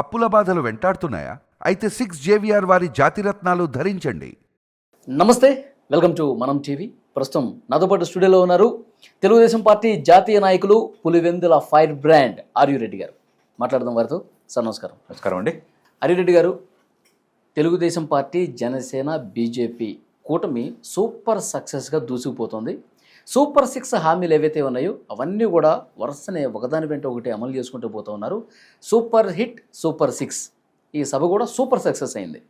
అప్పుల బాధలు వెంటాడుతున్నాయా? అయితే సిక్స్ జేవిఆర్ వారి జాతిరత్నాలు ధరించండి. నమస్తే వెల్కమ్ టు మనం టీవీ. ప్రస్తుతం నాతో పాటు స్టూడియోలో ఉన్నారు తెలుగుదేశం పార్టీ జాతీయ నాయకులు పులివెందుల ఫైర్ బ్రాండ్ ఆర్యు రెడ్డి గారు. మాట్లాడదాం వారితో. సార్ నమస్కారం. నమస్కారం అండి. ఆర్యు రెడ్డి గారు తెలుగుదేశం పార్టీ జనసేన బీజేపీ కూటమి సూపర్ సక్సెస్గా దూసుకుపోతుంది. సూపర్ సిక్స్ హామీలు ఏవైతే ఉన్నాయో అవన్నీ కూడా వరుసనే ఒకదాని వెంట ఒకటి అమలు చేసుకుంటూ పోతూ ఉన్నారు. Super hit super six. ఈ సభ కూడా సూపర్ సక్సెస్ అయింది.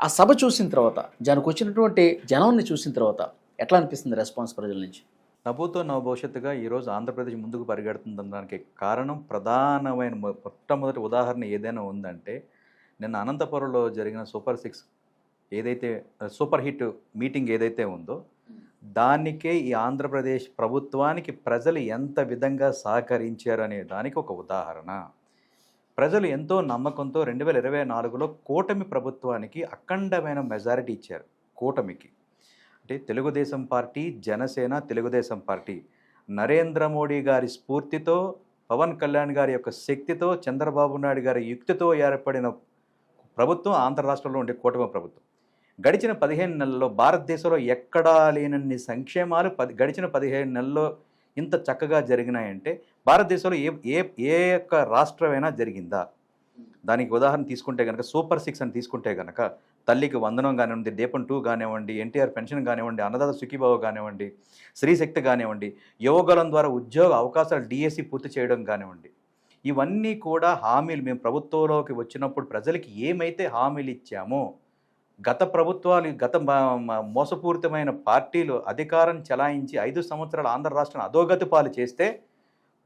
ఆ సభ చూసిన తర్వాత దానికి వచ్చినటువంటి జనాన్ని చూసిన తర్వాత ఎట్లా అనిపిస్తుంది రెస్పాన్స్ ప్రజల నుంచి? నవ్వుతో నవ భవిష్యత్తుగా ఈరోజు ఆంధ్రప్రదేశ్ ముందుకు పరిగెడుతుందనడానికి కారణం ప్రధానమైన మొట్టమొదటి ఉదాహరణ ఏదైనా ఉందంటే నిన్న అనంతపురంలో జరిగిన సూపర్ సిక్స్ ఏదైతే సూపర్ హిట్ మీటింగ్ ఏదైతే ఉందో దానికే ఈ ఆంధ్రప్రదేశ్ ప్రభుత్వానికి ప్రజలు ఎంత విధంగా సహకరించారు అనే దానికి ఒక ఉదాహరణ. ప్రజలు ఎంతో నమ్మకంతో రెండు వేల ఇరవై నాలుగులో కూటమి ప్రభుత్వానికి అఖండమైన మెజారిటీ ఇచ్చారు. కూటమికి. అంటే తెలుగుదేశం పార్టీ జనసేన తెలుగుదేశం పార్టీ. నరేంద్ర మోడీ గారి స్ఫూర్తితో పవన్ కళ్యాణ్ గారి యొక్క శక్తితో చంద్రబాబు నాయుడు గారి యుక్తితో ఏర్పడిన ప్రభుత్వం ఆంధ్ర రాష్ట్రంలో ఉండే కూటమి ప్రభుత్వం. గడిచిన పదిహేను నెలల్లో భారతదేశంలో ఎక్కడా లేనన్ని సంక్షేమాలు పది గడిచిన పదిహేను నెలల్లో ఇంత చక్కగా జరిగినాయంటే భారతదేశంలో ఏ ఏ ఏ యొక్క రాష్ట్రమైనా జరిగిందా? దానికి ఉదాహరణ తీసుకుంటే కనుక సూపర్ సిక్స్ అని తీసుకుంటే కనుక తల్లికి వందనం కానివ్వండి దీపం టూ కానివ్వండి ఎన్టీఆర్ పెన్షన్ కానివ్వండి అన్నదాత సుఖీబాబు కానివ్వండి స్త్రీశక్తి కానివ్వండి యువగలం ద్వారా ఉద్యోగ అవకాశాలు డిఎస్సి పూర్తి చేయడం కానివ్వండి ఇవన్నీ కూడా హామీలు. మేము ప్రభుత్వంలోకి వచ్చినప్పుడు ప్రజలకి ఏమైతే హామీలు ఇచ్చామో గత ప్రభుత్వాలు గత మోసపూరితమైన పార్టీలు అధికారం చెలాయించి ఐదు సంవత్సరాలు ఆంధ్ర రాష్ట్రాన్ని అధోగతి పాలు చేస్తే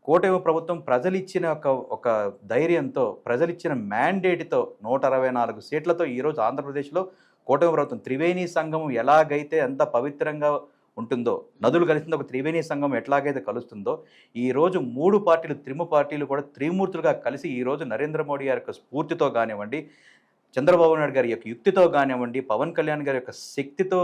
కూటమి ప్రభుత్వం ప్రజలిచ్చిన ఒక ఒక ధైర్యంతో ప్రజలిచ్చిన మ్యాండేట్తో నూట అరవై నాలుగు సీట్లతో ఈరోజు ఆంధ్రప్రదేశ్లో కూటమి ప్రభుత్వం త్రివేణి సంఘం ఎలాగైతే ఎంత పవిత్రంగా ఉంటుందో నదులు కలిసిన ఒక త్రివేణి సంఘం ఎట్లాగైతే కలుస్తుందో ఈరోజు మూడు పార్టీలు త్రిము పార్టీలు కూడా త్రిమూర్తులుగా కలిసి ఈరోజు నరేంద్ర మోడీ గారి యొక్క స్ఫూర్తితో కానివ్వండి చంద్రబాబు నాయుడు గారి యొక్క యుక్తితో కానివ్వండి పవన్ కళ్యాణ్ గారి యొక్క శక్తితో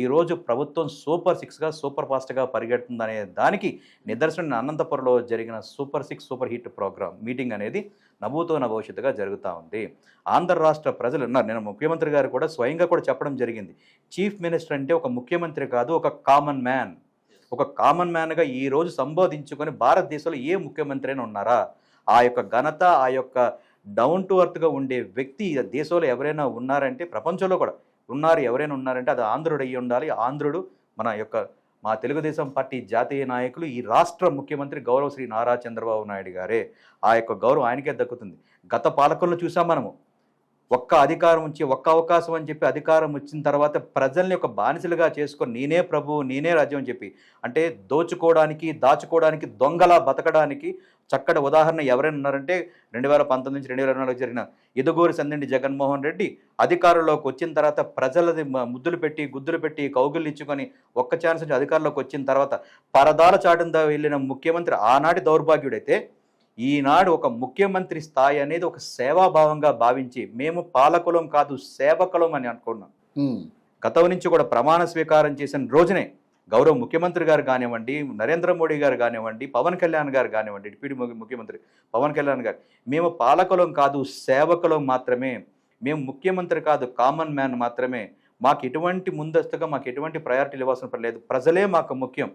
ఈరోజు ప్రభుత్వం సూపర్ సిక్స్గా సూపర్ ఫాస్ట్గా పరిగెడుతుందనే దానికి నిదర్శనం అనంతపురంలో జరిగిన super six super hit program meeting అనేది నవ్వుతో నా భవిష్యత్తుగా జరుగుతూ ఉంది. ఆంధ్ర రాష్ట్ర ప్రజలు ఉన్నారు నేను ముఖ్యమంత్రి గారు కూడా స్వయంగా కూడా చెప్పడం జరిగింది. చీఫ్ మినిస్టర్ అంటే ఒక ముఖ్యమంత్రి కాదు ఒక కామన్ మ్యాన్. ఒక కామన్ మ్యాన్గా ఈరోజు సంబోధించుకొని భారతదేశంలో ఏ ముఖ్యమంత్రి అయినా ఉన్నారా? ఆ యొక్క ఘనత ఆ యొక్క డౌన్ టు అర్త్గా ఉండే వ్యక్తి దేశంలో ఎవరైనా ఉన్నారంటే ప్రపంచంలో కూడా ఉన్నారు ఎవరైనా ఉన్నారంటే అది ఆంధ్రుడు అయ్యి ఉండాలి. ఆంధ్రుడు మన యొక్క మా తెలుగుదేశం పార్టీ జాతీయ నాయకులు ఈ రాష్ట్ర ముఖ్యమంత్రి గౌరవ శ్రీ నారా చంద్రబాబు నాయుడు గారే. ఆ యొక్క గౌరవం ఆయనకే దక్కుతుంది. గత పాలకులను చూసాం మనము. ఒక్క అధికారం వచ్చి ఒక్క అవకాశం అని చెప్పి అధికారం వచ్చిన తర్వాత ప్రజల్ని ఒక బానిసలుగా చేసుకొని నేనే ప్రభు నేనే రాజ్యం అని చెప్పి. అంటే దోచుకోవడానికి దాచుకోవడానికి దొంగలా బతకడానికి చక్కటి ఉదాహరణ ఎవరైనా ఉన్నారంటే రెండు వేల పంతొమ్మిది నుంచి రెండు వేల నాలుగు జరిగిన ఎదుగూరి సందండి జగన్మోహన్ రెడ్డి అధికారంలోకి వచ్చిన తర్వాత ప్రజలది ముద్దులు పెట్టి గుద్దులు పెట్టి కౌగులు ఇచ్చుకొని ఒక్క ఛాన్స్ నుంచి అధికారంలోకి వచ్చిన తర్వాత పరదాల చాటున వెళ్ళిన ముఖ్యమంత్రి ఆనాటి దౌర్భాగ్యుడైతే ఈనాడు ఒక ముఖ్యమంత్రి స్థాయి అనేది ఒక సేవాభావంగా భావించి మేము పాలకులం కాదు సేవకులం అని అనుకున్నాం. గతం నుంచి కూడా ప్రమాణ స్వీకారం చేసిన రోజునే గౌరవ ముఖ్యమంత్రి గారు కానివ్వండి నరేంద్ర మోడీ గారు కానివ్వండి పవన్ కళ్యాణ్ గారు కానివ్వండి డిప్యూటీ ముఖ్యమంత్రి పవన్ కళ్యాణ్ గారు మేము పాలకులం కాదు సేవకులం మాత్రమే మేము ముఖ్యమంత్రి కాదు కామన్ మ్యాన్ మాత్రమే మాకు ఎటువంటి ముందస్తుగా మాకు ఎటువంటి ప్రయారిటీలు ఇవ్వాల్సిన పని లేదు. ప్రజలే మాకు ముఖ్యం.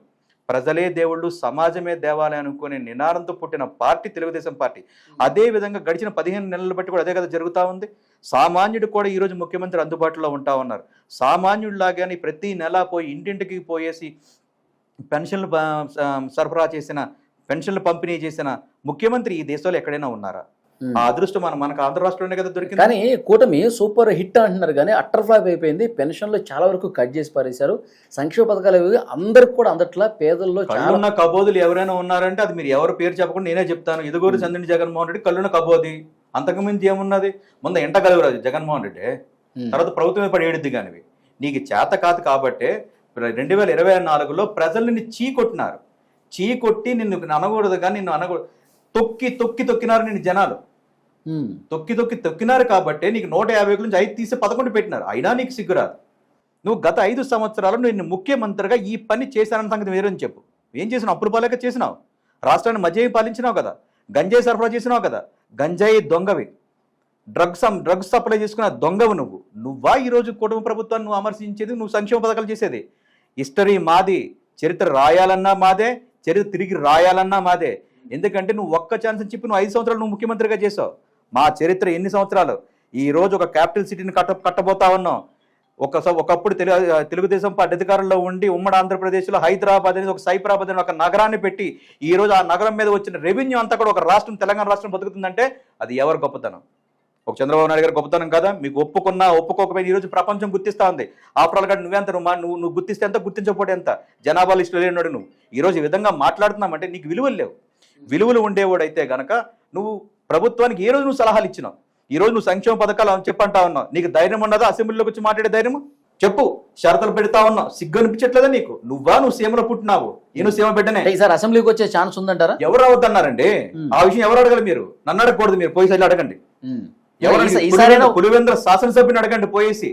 ప్రజలే దేవుళ్ళు సమాజమే దేవాలయం అనుకునే నినాదంతో పుట్టిన పార్టీ తెలుగుదేశం పార్టీ. అదే విధంగా గడిచిన పదిహేను నెలలు బట్టి కూడా అదే కదా జరుగుతూ ఉంది. సామాన్యుడు కూడా ఈరోజు ముఖ్యమంత్రి అందుబాటులో ఉంటా ఉన్నారు. సామాన్యుడిలాగానే ప్రతి నెల పోయి ఇంటింటికి పోయేసి పెన్షన్లు సరఫరా చేసిన పెన్షన్లు పంపిణీ చేసిన ముఖ్యమంత్రి ఈ దేశంలో ఎక్కడైనా ఉన్నారా. ఆ అదృష్టం మన మనకు ఆంధ్ర రాష్ట్రంలోనే కదా దొరికింది. కానీ కూటమి సూపర్ హిట్ అంటున్నారు కానీ అట్టర్ ఫ్లాప్ అయిపోయింది. పెన్షన్లు చాలా వరకు కట్ చేసి పారేశారు. సంక్షేమ పథకాలు అందరికి కూడా అందట్లా పేదల్లో చాలా కళ్ళున్న కబోదులు ఎవరైనా ఉన్నారంటే అది మీరు ఎవరు పేరు చెప్పకుండా నేనే చెప్తాను. ఇదిగోరు చంద్రుని జగన్మోహన్ రెడ్డి కళ్ళున్న కబోది. అంతకు మించి ఏమున్నది? ముందు ఎంట కలుగురాదు జగన్మోహన్ రెడ్డి. తర్వాత ప్రభుత్వమే పడి ఏడుద్ది కానివి. నీకు చేత కాదు కాబట్టే రెండు వేల ఇరవై నాలుగులో ప్రజలు నిన్ను చీకొట్టినారు చీకొట్టి నిన్ను అనకూడదు కానీ నిన్ను అనకూడదు తొక్కి తొక్కి తొక్కినారు నిన్ను జనాలు. Hmm. తొక్కి తొక్కి తొక్కినారు కాబట్టి నీకు నూట యాభై నుంచి ఐదు తీసి పదకొండు పెట్టినారు. అయినా నీకు సిగ్గురాదు నువ్వు గత ఐదు సంవత్సరాలు నేను ముఖ్యమంత్రిగా ఈ పని చేశానన్న సంగతి వేరని చెప్పు. ఏం చేసినావు? అప్పులు పాలేక చేసినావు? రాష్ట్రాన్ని మధ్య పాలించినావు కదా? గంజాయి సరఫరా చేసినావు కదా? గంజాయి దొంగవి. డ్రగ్స్ డ్రగ్స్ సప్లై చేసుకున్న దొంగవు నువ్వు. నువ్వా ఈరోజు కుటుంబ ప్రభుత్వాన్ని నువ్వు అమర్శించేది? నువ్వు సంక్షేమ పథకాలు చేసేది? హిస్టరీ మాది చరిత్ర రాయాలన్నా మాదే చరిత్ర తిరిగి రాయాలన్నా మాదే. ఎందుకంటే నువ్వు ఒక్క ఛాన్స్ అని చెప్పి నువ్వు ఐదు సంవత్సరాలు నువ్వు ముఖ్యమంత్రిగా చేసావు. మా చరిత్ర ఎన్ని సంవత్సరాలు? ఈ రోజు ఒక క్యాపిటల్ సిటీని కట్ట కట్టబోతా ఉన్నాం. ఒక స- ఒకప్పుడు తెలుగు తెలుగుదేశం పార్టీ అధికారంలో ఉండి ఉమ్మడి ఆంధ్రప్రదేశ్లో హైదరాబాద్ అనేది ఒక సైబరాబాద్ అనే ఒక నగరాన్ని పెట్టి ఈ రోజు ఆ నగరం మీద వచ్చిన రెవెన్యూ అంతా కూడా ఒక రాష్ట్రం తెలంగాణ రాష్ట్రం బతుకుతుందంటే అది ఎవరు గొప్పతనం? ఒక చంద్రబాబు నాయుడు గారు గొప్పతనం కదా? మీకు ఒప్పుకున్నా ఒప్పుకోకపోయినా ఈ రోజు ప్రపంచం గుర్తిస్తా ఉంది. ఆఫ్టర్ ఆల్ నువ్వెంత నువ్వు నువ్వు నువ్వు గుర్తిస్తే ఎంత గుర్తించకపోతే ఎంత? జనాభా లిస్టులో లేనివాడు నువ్వు. ఈ రోజు ఈ విధంగా మాట్లాడుతున్నామంటే నీకు విలువలు లేవు. విలువలు ఉండేవాడైతే గనక నువ్వు ప్రభుత్వానికి ఏ రోజు నువ్వు సలహాలు ఇచ్చినావు? ఈ రోజు నువ్వు సంక్షేమ పథకాలు చెప్పంటా ఉన్నావు. నీకు ధైర్యం ఉన్నదా? అసెంబ్లీలోకి వచ్చి మాట్లాడే ధైర్యం? చెప్పు. షరతులు పెడతా ఉన్నావు. సిగ్గు అనిపించట్లేదా నీకు? నువ్వా నువ్వు సీమలో పుట్టినావు? నేను సీమ బిడ్డనే? అంటే ఈసారి అసెంబ్లీకి వచ్చే ఛాన్స్ ఉందంటారా? ఎవరు అవద్దన్నారండి ఉమ్. ఆ విషయం ఎవరు అడగాలి మీరు? నన్ను అడగకూడదు మీరు. పోయి అడగండి. ఎవరైనా పులివెందుల శాసనసభ్యుని అడగండి పోయేసి.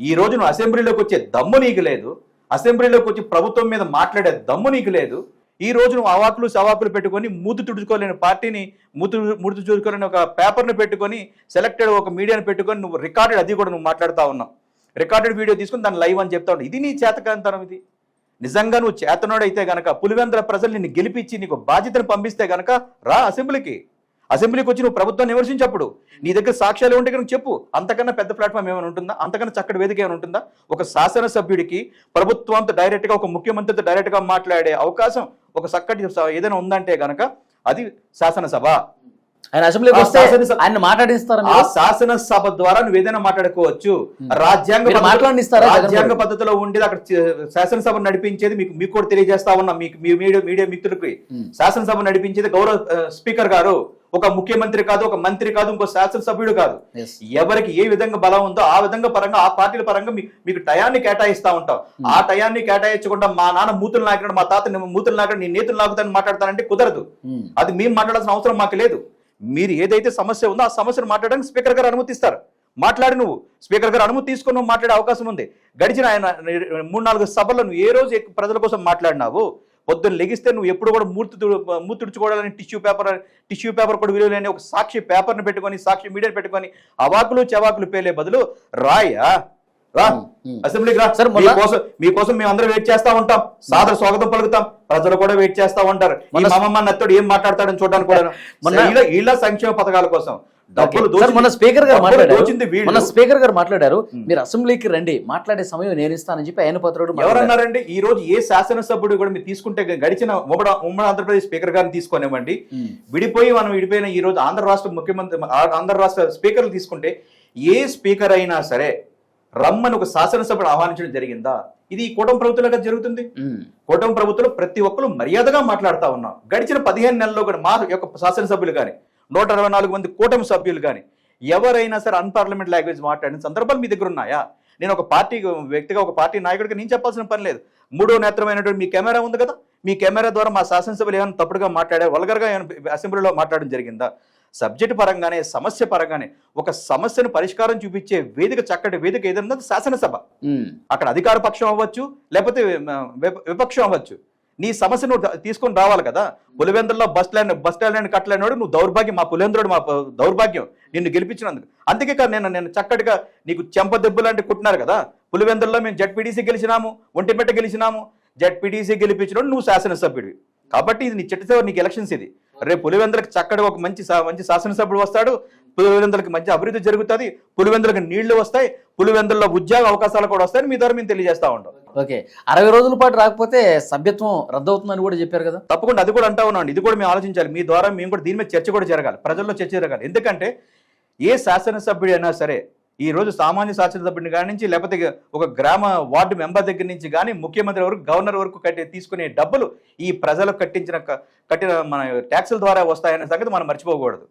ఈ రోజు నువ్వు అసెంబ్లీలోకి వచ్చే దమ్ము నీకు లేదు. అసెంబ్లీలోకి వచ్చి ప్రభుత్వం మీద మాట్లాడే దమ్ము నీకు లేదు. ఈ రోజు నువ్వు అవాకులు సవాకులు పెట్టుకొని మూతు తుడుచుకోలేని పార్టీని మూతు మూతు తుడుచుకోలేని ఒక పేపర్ని పెట్టుకొని సెలెక్టెడ్ ఒక మీడియాను పెట్టుకొని నువ్వు రికార్డెడ్ అది కూడా నువ్వు మాట్లాడుతా ఉన్నావు. రికార్డెడ్ వీడియో తీసుకుని దాన్ని లైవ్ అని చెప్తా ఉన్నావు. ఇది నీ చేతకాంతనం ఇది. నిజంగా నువ్వు చేతనోడైతే గనక పులివెందుల ప్రజలు నిన్ను గెలిపించి నీకు బాధ్యతను పంపిస్తే గనక రా అసెంబ్లీకి. అసెంబ్లీకి వచ్చి నువ్వు ప్రభుత్వాన్ని విమర్శించప్పుడు. నీ దగ్గర సాక్ష్యాలు ఉంటే కనుక చెప్పు. అంతకన్నా పెద్ద ప్లాట్ఫామ్ ఏమైనా ఉంటుందా? అంతకన్నా చక్కటి వేదిక ఏమైనా ఉంటుందా? ఒక శాసనసభ్యుడికి ప్రభుత్వంతో డైరెక్ట్గా ఒక ముఖ్యమంత్రితో డైరెక్ట్గా మాట్లాడే అవకాశం ఒక చక్కటి ఏదైనా ఉందంటే గనక అది శాసనసభ. ఆయన అసెంబ్లీకి వస్తే ఆయన మాట్లాడిస్తారా ఆ? శాసనసభ ద్వారా నువ్వు ఏదైనా మాట్లాడుకోవచ్చు. రాజ్యాంగ జగన్ రాజ్యాంగ? పద్ధతిలో ఉండేది అక్కడ శాసనసభ నడిపించేది మీకు మీకు కూడా తెలియజేస్తా ఉన్నా మీకు మీ మీడియా మీడియా మిత్రులకి. శాసనసభ నడిపించేది గౌరవ స్పీకర్ గారు. ఒక ముఖ్యమంత్రి కాదు ఒక మంత్రి కాదు ఇంకో శాసనసభ్యుడు కాదు. ఎవరికి ఏ విధంగా బలం ఉందో ఆ విధంగా పరంగా ఆ పార్టీల పరంగా మీకు టయాన్ని కేటాయిస్తా ఉంటాం. ఆ టయాన్ని కేటాయించకుండా మా నాన్న మూతులు నాకినాడు మా తాత మూతులు నాకినాడు నీ నేతులు నాకుతానని మాట్లాడతానంటే కుదరదు. ఉమ్. అది మేము మాట్లాడాల్సిన అవసరం మాకు లేదు. మీరు ఏదైతే సమస్య ఉందో ఆ సమస్యను మాట్లాడడానికి స్పీకర్ గారు అనుమతిస్తారు మాట్లాడి నువ్వు. స్పీకర్ గారు అనుమతి తీసుకొని నువ్వు మాట్లాడే అవకాశం ఉంది. గడిచిన ఆయన మూడు నాలుగు సభల్లో నువ్వు ఏ రోజు ప్రజల కోసం మాట్లాడినావు? పొద్దున్న లెగిస్తే నువ్వు ఎప్పుడు కూడా మూర్తి మూతి తుడుచుకోవాలని టిష్యూ పేపర్ టిష్యూ పేపర్ కూడా విలువ లేని ఒక సాక్షి పేపర్ని పెట్టుకొని సాక్షి మీడియాని పెట్టుకొని అవాకులు చవాకులు పేలే బదులు రాయా రా. అసెంబ్లీకి రా. సార్, మీకోసం మీకోసం మేము అందరం వెయిట్ చేస్తా ఉంటాం. సాదర స్వాగతం పలుకుతాం. ప్రజలు కూడా వెయిట్ చేస్తా ఉంటారు. ఈ మొన్న- మామమ్మ నత్తోడు ఏం మాట్లాడతాడని చూడడానికి కూడా వీళ్ళ- వీళ్ళ సంక్షేమ పథకాల కోసం డబ్బులు దోచింది- స్పీకర్ గారు మాట్లాడారు. స్పీకర్ గారు మీరు అసెంబ్లీకి రండి. మాట్లాడే సమయం నేను ఇస్తానని చెప్పి ఆయన పత్రుడు ఎవరన్నారండి? ఈ రోజు ఏ శాసనసభ్యుడు కూడా మీరు తీసుకుంటే గడిచిన ఉమ్మడి ఉమ్మడి ఆంధ్రప్రదేశ్ స్పీకర్ గారిని తీసుకోనివ్వండి. విడిపోయి మనం విడిపోయిన ఈ రోజు ఆంధ్ర రాష్ట్ర ముఖ్యమంత్రి ఆంధ్ర రాష్ట్ర స్పీకర్లు తీసుకుంటే ఏ స్పీకర్ అయినా సరే రమ్మని ఒక శాసనసభను ఆహ్వానించడం జరిగిందా? ఇది ఈ కూటమి ప్రభుత్వంలో జరుగుతుంది. కూటమి ప్రభుత్వంలో ప్రతి ఒక్కరు మర్యాదగా మాట్లాడుతా ఉన్నాం. గడిచిన పదిహేను నెలల్లో కూడా మా యొక్క శాసనసభ్యులు కానీ నూట అరవై నాలుగు మంది కూటమి సభ్యులు కానీ ఎవరైనా సరే అన్పార్లమెంట్ లాంగ్వేజ్ మాట్లాడిన సందర్భాలు మీ దగ్గర ఉన్నాయా? నేను ఒక పార్టీ వ్యక్తిగా ఒక పార్టీ నాయకుడిగా నేను చెప్పాల్సిన పని లేదు. మూడో నేత్రమైనటువంటి మీ కెమెరా ఉంది కదా? మీ కెమెరా ద్వారా మా శాసనసభ్యులు ఏమైనా తప్పుడుగా మాట్లాడారు వల్గర్గా ఏమైనా అసెంబ్లీలో మాట్లాడడం జరిగిందా? సబ్జెక్ట్ పరంగానే సమస్య పరంగానే ఒక సమస్యను పరిష్కారం చూపించే వేదిక చక్కటి వేదిక ఏదన్నా అది శాసనసభ. అక్కడ అధికార పక్షం అవ్వచ్చు లేకపోతే విపక్షం అవ్వచ్చు. నీ సమస్య నువ్వు తీసుకొని రావాలి కదా. పులివెందుల్లో బస్ స్టాండ్ బస్ స్టాండ్ కట్టలేనోడు నువ్వు దౌర్భాగ్యం మా పులివెందుడు మా దౌర్భాగ్యం నిన్ను గెలిపించినందుకు. అందుకే కదా నేను నేను చక్కటిగా నీకు చెంప దెబ్బలు అంటే కుట్టినారు కదా. పులివెందుల్లో మేము జడ్పీడీసీ గెలిచినాము ఒంటిపెట్ట గెలిచినాము. జడ్పీడీసీ గెలిపించినోడు నువ్వు శాసనసభ్యుడివి. కాబట్టి ఇది నీ చిట్టసేవ నీకు ఎలక్షన్స్ ఇది. రేపు పులివెందులకు చక్కటి ఒక మంచి మంచి శాసనసభ్యుడు వస్తాడు. పులివెందులకు మంచి అభివృద్ధి జరుగుతుంది. పులివెందులకు నీళ్ళు వస్తాయి. పులివెందుల్లో ఉద్యోగ అవకాశాలు కూడా వస్తాయని మీ ద్వారా మేము తెలియజేస్తా ఉంటాం ఓకే. అరవై రోజుల పాటు రాకపోతే సభ్యత్వం రద్దవుతుందని కూడా చెప్పారు కదా? తప్పకుండా అది కూడా అంటా ఉన్నాం. ఇది కూడా మేము ఆలోచించాలి. మీ ద్వారా మేము కూడా దీని మీద చర్చ కూడా జరగాలి. ప్రజల్లో చర్చ జరగాలి. ఎందుకంటే ఏ శాసనసభ్యుడు అయినా సరే ఈ రోజు సామాన్య శాసనసభ్యుడిని కాడి నుంచి లేకపోతే ఒక గ్రామ వార్డు మెంబర్ దగ్గర నుంచి కానీ ముఖ్యమంత్రి వరకు గవర్నర్ వరకు కట్టి తీసుకునే డబ్బులు ఈ ప్రజలకు కట్టించిన క- కట్టిన మన ట్యాక్సుల ద్వారా వస్తాయనే సంగతి మనం మర్చిపోకూడదు.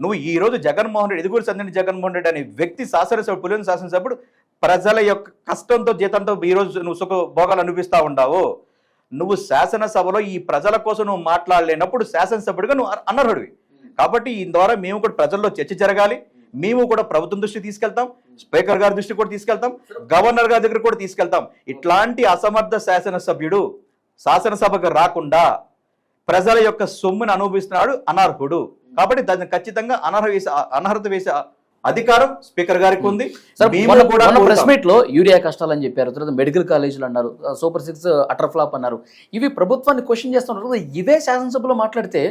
నువ్వు ఈ రోజు జగన్మోహన్ రెడ్డి ఎదుగురు సందని జగన్మోహన్ రెడ్డి అనే వ్యక్తి శాసనసభ్యుడు పులివెందు శాసనసభ్యుడు ప్రజల యొక్క కష్టంతో జీతంతో ఈ రోజు నువ్వు సుఖ భోగాలు అనిపిస్తా ఉండావు నువ్వు శాసనసభలో ఈ ప్రజల కోసం నువ్వు మాట్లాడలేనప్పుడు శాసనసభ్యుడిగా నువ్వు అనర్హుడివి. కాబట్టి ఈ ద్వారా మేము కూడా ప్రజల్లో చర్చ జరగాలి. మేము కూడా ప్రభుత్వం దృష్టి తీసుకెళ్తాం స్పీకర్ గారి దృష్టి కూడా తీసుకెళ్తాం గవర్నర్ గారి దగ్గర కూడా తీసుకెళ్తాం. ఇట్లాంటి అసమర్థ శాసనసభ్యుడు శాసనసభకు రాకుండా ప్రజల యొక్క సొమ్మును అనుభవిస్తున్నాడు అనర్హుడు. కాబట్టి దాన్ని ఖచ్చితంగా అనర్హ వేసే అనర్హత వేసే అధికారం స్పీకర్ గారికి ఉంది. ప్రెస్. మీట్లో యూరియా కష్టాలని చెప్పారు తర్వాత మెడికల్ కాలేజీలు అన్నారు సూపర్ సిక్స్ అటర్ ఫ్లాప్ అన్నారు. ఇవి ప్రభుత్వాన్ని క్వశ్చన్ చేస్తున్నారు ఇవే శాసనసభలో మాట్లాడితే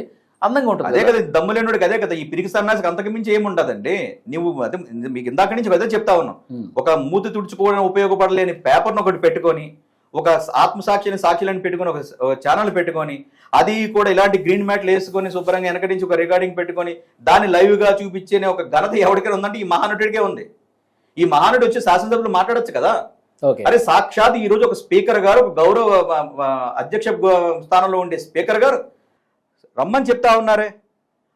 అందంగా ఉంటుంది అదే కదా. కదా దమ్ములేనుడికి అదే కదా ఈ పిరికి సన్నాసికి అంతకు మించి ఏముండదండి. నువ్వు అదే మీకు ఇందాక నుంచి అదే చెప్తా ఉన్నావు. ఒక మూతి తుడుచుకోవడం ఉపయోగపడలేని పేపర్ను ఒకటి పెట్టుకొని ఒక ఆత్మసాక్షిని సాక్షులను పెట్టుకొని ఒక ఛానల్ పెట్టుకొని అది కూడా ఇలాంటి గ్రీన్ మ్యాట్లు వేసుకొని శుభ్రంగా వెనక నుంచి ఒక రికార్డింగ్ పెట్టుకొని దాన్ని live గా చూపించే ఒక ఘనత ఎవరికైనా ఉందంటే ఈ మహానటుడికే ఉంది. ఈ మహానటుడు వచ్చి శాసనసభలో మాట్లాడొచ్చు కదా? అరే సాక్షాత్ ఈ రోజు ఒక స్పీకర్ గారు ఒక గౌరవ అధ్యక్ష స్థానంలో ఉండే స్పీకర్ గారు రమ్మని చెప్తా ఉన్నారే?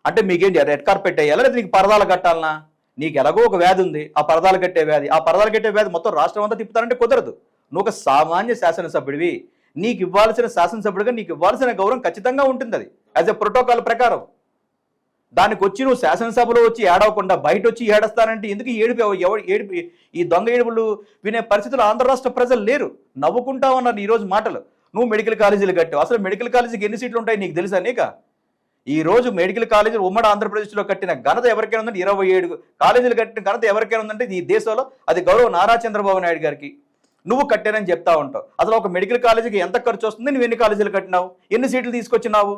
అంటే మీకేంటి రెడ్ కార్పెట్ వేయాలా లేదా నీకు పరదాలు కట్టాలనా? నీకు ఎలాగో ఒక వ్యాధి ఉంది ఆ పరదాలు కట్టే వ్యాధి. ఆ పరదాలు కట్టే వ్యాధి మొత్తం రాష్ట్రం అంతా తిప్పుతారంటే కుదరదు. నువ్వు ఒక సామాన్య శాసనసభ్యుడివి. నీకు ఇవ్వాల్సిన శాసనసభ్యుడిగా నీకు ఇవ్వాల్సిన గౌరవం ఖచ్చితంగా ఉంటుంది అది. యాజ్ ఎ ప్రోటోకాల్ ప్రకారం. దానికి వచ్చి నువ్వు శాసనసభలో వచ్చి ఏడవకుండా బయట వచ్చి ఏడస్తానంటే ఎందుకు ఏడిపి? ఎవడు ఏడిపి? ఈ దొంగ ఏడుపులు వినే పరిస్థితులు ఆంధ్ర రాష్ట్ర ప్రజలు లేరు. నవ్వుకుంటా ఉన్నారు ఈ రోజు మాటలు. నువ్వు మెడికల్ కాలేజీలు కట్టావు. అసలు మెడికల్ కాలేజీకి ఎన్ని సీట్లు ఉంటాయి నీకు తెలుసా నీకా? ఈ రోజు మెడికల్ కాలేజీ ఉమ్మడి ఆంధ్రప్రదేశ్లో కట్టిన ఘనత ఎవరికైనా ఉందంటే ఇరవై ఏడు కాలేజీలు కట్టిన ఘనత ఎవరికైనా ఉందంటే ఈ దేశంలో అది గౌరవ నారా చంద్రబాబు నాయుడు గారికి. నువ్వు కట్టానని చెప్తా ఉంటావు. అసలు ఒక మెడికల్ కాలేజీకి ఎంత ఖర్చు వస్తుంది? నువ్వు ఎన్ని కాలేజీలు కట్టినావు? ఎన్ని సీట్లు తీసుకొచ్చినావు?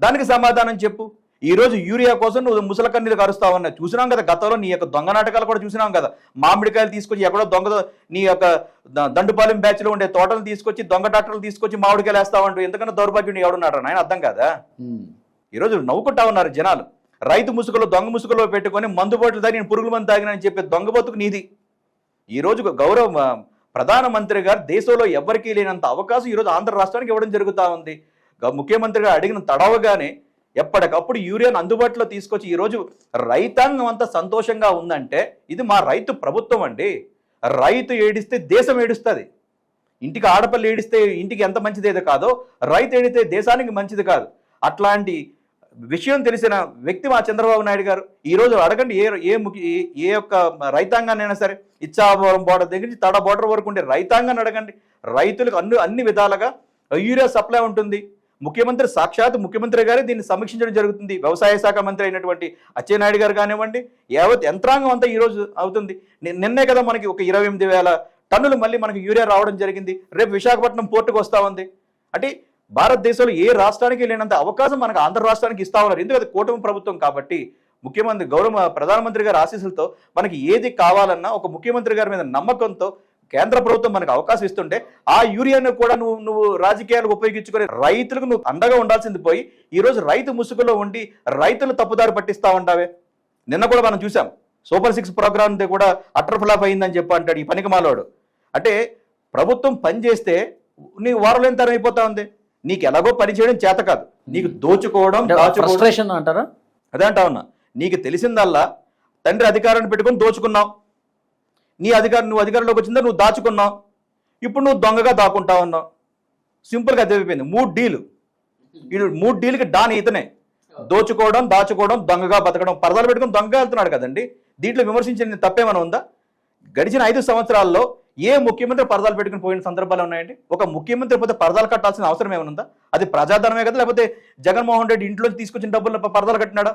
దానికి సమాధానం చెప్పు. ఈ రోజు యూరియా కోసం నువ్వు ముసల కన్నీలు కరుస్తావు ఉన్నావు. చూసినాం కదా గతంలో నీ యొక్క దొంగ నాటకాలు కూడా చూసినాం కదా. మామిడికాయలు తీసుకొచ్చి ఎక్కడో దొంగ నీ యొక్క దండుపాలెం బ్యాచ్లో ఉండే తోటలు తీసుకొచ్చి దొంగ డాక్టర్లు తీసుకొచ్చి మామిడికాయలు వేస్తావంటూ ఎందుకంటే దౌర్భాగ్యుడు ఎవడున్నాడు ఆయన అర్థం కదా? ఈరోజు ఈ రోజు నవ్వుకుంటా ఉన్నారు జనాలు. రైతు ముసుగులో దొంగ ముసుగులో పెట్టుకొని మందు బాటలు తాగి నేను పురుగుల మందు తాగినని చెప్పే దొంగ బతుకు నీది. ఈరోజు గౌరవ ప్రధానమంత్రి గారు దేశంలో ఎవరికీ లేనంత అవకాశం ఈరోజు ఆంధ్ర రాష్ట్రానికి ఇవ్వడం జరుగుతూ ఉంది. ముఖ్యమంత్రి గారు అడిగిన తడవగానే ఎప్పటికప్పుడు యూరియాను అందుబాటులో తీసుకొచ్చి ఈరోజు రైతాంగం అంతా సంతోషంగా ఉందంటే ఇది మా రైతు ప్రభుత్వం అండి. రైతు ఏడిస్తే దేశం ఏడుస్తుంది. ఇంటికి ఆడపిల్ల ఏడిస్తే ఇంటికి ఎంత మంచిది ఏదో కాదో రైతు ఏడితే దేశానికి మంచిది కాదు. అట్లాంటి విషయం తెలిసిన వ్యక్తి మా చంద్రబాబు నాయుడు గారు ఈ అడగండి ఏ ఏ ముఖ్య ఏ- యొక్క రైతాంగాన్నైనా సరే ఇచ్చాపురం బోర్డర్ దగ్గర నుంచి తడ బోర్డర్ వరకు ఉండే రైతాంగాన్ని అడగండి. రైతులకు అన్ని అన్ని విధాలుగా యూరియా సప్లై ఉంటుంది. ముఖ్యమంత్రి సాక్షాత్ ముఖ్యమంత్రి గారే దీన్ని సమీక్షించడం జరుగుతుంది. వ్యవసాయ శాఖ మంత్రి అయినటువంటి అచ్చెన్నాయుడు గారు కానివ్వండి యావత్ యంత్రాంగం అంతా ఈ రోజు అవుతుంది. నిన్నే కదా మనకి ఒక ఇరవై ఎనిమిది వేల టన్నులు మళ్ళీ మనకి యూరియా రావడం జరిగింది. రేపు విశాఖపట్నం పోర్టుకు వస్తా ఉంది. అంటే భారతదేశంలో ఏ రాష్ట్రానికి లేనంత అవకాశం మనకు ఆంధ్ర రాష్ట్రానికి ఇస్తా ఉన్నారు. ఎందుకంటే కూటమి ప్రభుత్వం కాబట్టి ముఖ్యమంత్రి గౌరవ ప్రధానమంత్రి గారి ఆశీస్సులతో మనకి ఏది కావాలన్నా ఒక ముఖ్యమంత్రి గారి మీద నమ్మకంతో కేంద్ర ప్రభుత్వం మనకు అవకాశం ఇస్తుంటే ఆ యూరియాను కూడా నువ్వు నువ్వు రాజకీయాలకు ఉపయోగించుకొని రైతులకు నువ్వు అండగా ఉండాల్సింది పోయి ఈరోజు రైతు ముసుగులో ఉండి రైతులు తప్పుదారి పట్టిస్తా ఉంటావే. నిన్న కూడా మనం చూసాం. సూపర్ సిక్స్ ప్రోగ్రామ్ కూడా అటర్ ఫ్లాప్ అయిందని చెప్పి అంటాడు ఈ పనికి మాలోడు అంటే ప్రభుత్వం పని చేస్తే నీకు వారం ఎంత అయిపోతా ఉంది. నీకు ఎలాగో పని చేయడం చేత కాదు. నీకు దోచుకోవడం అంటే దాచుకోవడం. ఫ్రస్ట్రేషన్ అంటారా? అదే అంటా ఉన్నా. నీకు తెలిసిందల్లా తండ్రి అధికారాన్ని పెట్టుకొని దోచుకున్నావు. నీ అధికారం నువ్వు అధికారంలోకి వచ్చిందా నువ్వు దాచుకున్నావు. ఇప్పుడు నువ్వు దొంగగా దాక్కుంటా ఉన్నావు. సింపుల్గా అదే అయిపోయింది మూడు డీలు. వీడు మూడు డీల్కి డాన్ ఇతనే దోచుకోవడం దాచుకోవడం దొంగగా బతకడం. పరదాలు పెట్టుకొని దొంగగా వెళ్తున్నాడు కదండి. దీంట్లో విమర్శించిన తప్పేమైనా ఉందా? గడిచిన ఐదు సంవత్సరాల్లో ఏ ముఖ్యమంత్రి పరదాలు పెట్టుకుని పోయిన సందర్భాలు ఉన్నాయండి? ఒక ముఖ్యమంత్రి పోతే పరదాలు కట్టాల్సిన అవసరం ఏమైనా ఉందా? అది ప్రజాధనమే కదా? లేకపోతే జగన్మోహన్ రెడ్డి ఇంట్లో తీసుకొచ్చిన డబ్బులు పరదాలు కట్టినాడా?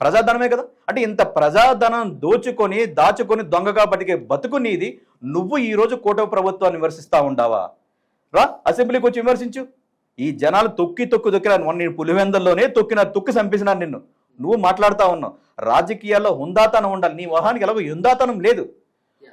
ప్రజాధనమే కదా? అంటే ఇంత ప్రజాధనం దోచుకొని దాచుకొని దొంగగా బతికే బతుకు నీది. నువ్వు ఈ రోజు కూటమి ప్రభుత్వాన్ని విమర్శిస్తూ ఉండావా? రా అసెంబ్లీకి వచ్చి విమర్శించు. ఈ జనాలు తొక్కి తొక్కి తొక్కినారు నేను పులివెందల్లోనే తొక్కిన తొక్కి చంపేసినారు నిన్ను. నువ్వు మాట్లాడుతా ఉన్నావు. రాజకీయాల్లో హుందాతనం ఉండాలి. నీ మొహానికి ఎలాగో హుందాతనం లేదు.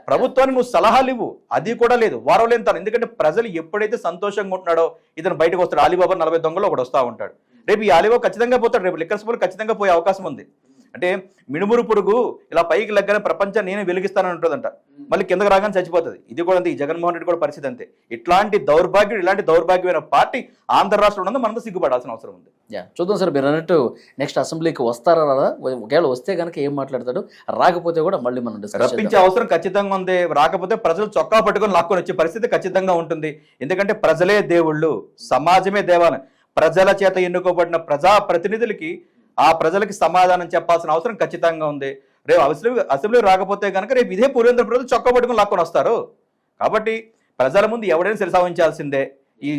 ప్రభుత్వానికి నువ్వు సలహాలు ఇవ్వు. అది కూడా లేదు. వారం లేని ఎందుకంటే ప్రజలు ఎప్పుడైతే సంతోషంగా ఉంటున్నాడో ఇతను బయటకు వస్తాడు. అలీబాబా నలభై దొంగలు ఒకడు వస్తూ ఉంటాడు. రేపు ఈ అలీబాబా ఖచ్చితంగా పోతాడు. రేపు లిక్కర్స్ ఖచ్చితంగా పోయే అవకాశం ఉంది. అంటే మినుమురు పురుగు ఇలా పైకి లగ్గనే ప్రపంచాన్ని నేనే వెలిగిస్తానని ఉంటుందంట మళ్ళీ కిందకు రాగానే చచ్చిపోతుంది. ఇది కూడా అంతే ఈ జగన్మోహన్ రెడ్డి కూడా పరిస్థితి అంతే. ఇట్లాంటి దౌర్భాగ్యుడు ఇలాంటి దౌర్భాగ్యమైన పార్టీ ఆంధ్ర రాష్ట్రంలో ఉన్నది మనంతా సిగ్గుపడాల్సిన అవసరం ఉంది. యా చూద్దాం సార్ మీరు అన్నట్టు నెక్స్ట్ అసెంబ్లీకి వస్తారా రాదా? ఒకవేళ వస్తే కనుక ఏం మాట్లాడతాడు? రాకపోతే కూడా మళ్ళీ మనం రప్పించే అవసరం ఖచ్చితంగా ఉంది. రాకపోతే ప్రజలు చొక్కా పట్టుకొని లాక్కొని వచ్చే పరిస్థితి ఖచ్చితంగా ఉంటుంది. ఎందుకంటే ప్రజలే దేవుళ్ళు సమాజమే దేవాలయం. ప్రజల చేత ఎన్నుకోబడిన ప్రజా ప్రతినిధులకి ఆ ప్రజలకి సమాధానం చెప్పాల్సిన అవసరం ఖచ్చితంగా ఉంది. రేపు అసెంబ్లీ అసెంబ్లీ రాకపోతే కనుక రేపు ఇదే పూర్వేంద్ర ప్రజలు చొక్కా పట్టుకొని లాక్కొని వస్తారు. కాబట్టి ప్రజల ముందు ఎవడైనా శిరసావించాల్సిందే ఈ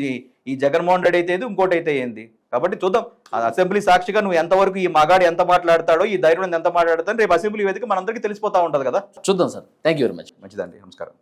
ఈ జగన్మోహన్ రెడ్డి అయితే ఏది ఇంకోటి అయితే ఏంది? కాబట్టి చూద్దాం. ఆ అసెంబ్లీ సాక్షిగా నువ్వు ఎంతవరకు ఈ మగాడు ఎంత మాట్లాడతాడో ఈ ధైర్యం ఎంత మాట్లాడతాడో రేపు అసెంబ్లీ వేదిక మనందరికీ తెలిసిపోతా ఉంటుంది కదా? చూద్దాం sir. Thank you very much మంచిదండి. నమస్కారం.